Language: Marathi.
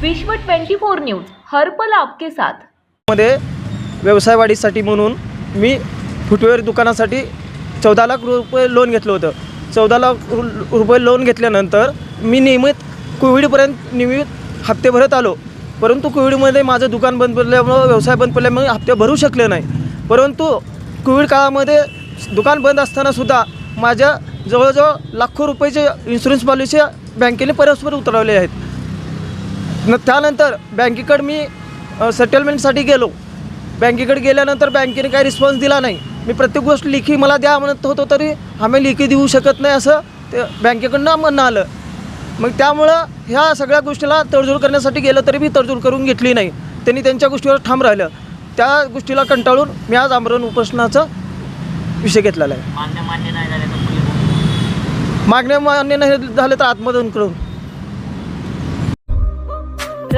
विश्व 24 न्यूज हर्पल आपके साथ. मध्ये व्यवसाय वाढीसाठी म्हणून मी फुटवेअर दुकानासाठी चौदा लाख रुपये लोन घेतलं होतं. चौदा लाख रु- रुपये लोन घेतल्यानंतर मी नियमित कोविडपर्यंत नियमित हप्ते भरत आलो. परंतु कोविडमध्ये माझं दुकान बंद पडल्यामुळं व्यवसाय बंद पडल्यामुळे हप्ते भरू शकले नाही. परंतु कोविड काळामध्ये दुकान बंद असतानासुद्धा माझ्या जवळजवळ लाखो रुपयाचे इन्शुरन्स पॉलिसी बँकेने परस्पर उतरवले आहेत. न त्यानंतर बँकेकडे मी सेटलमेंटसाठी गेलो. बँकेकडे गेल्यानंतर बँकेने काही रिस्पॉन्स दिला नाही. मी प्रत्येक गोष्ट लेखी मला द्या म्हणत होतो तरी आम्ही लेखी देऊ शकत नाही असं ते बँकेकडनं म्हणणं आलं. मग त्यामुळं ह्या सगळ्या गोष्टीला तडजोड करण्यासाठी गेलं तरी मी तडजोड करून घेतली नाही. त्यांनी त्यांच्या गोष्टीवर ठाम राहिलं. त्या गोष्टीला कंटाळून मी आज आमरण उपोषणाचा विषय घेतलेला आहे. मान्य मान्य नाही झाले तर पुढे बोलू. मागण्या मान्य नाही झालं तर आत्मदन करून.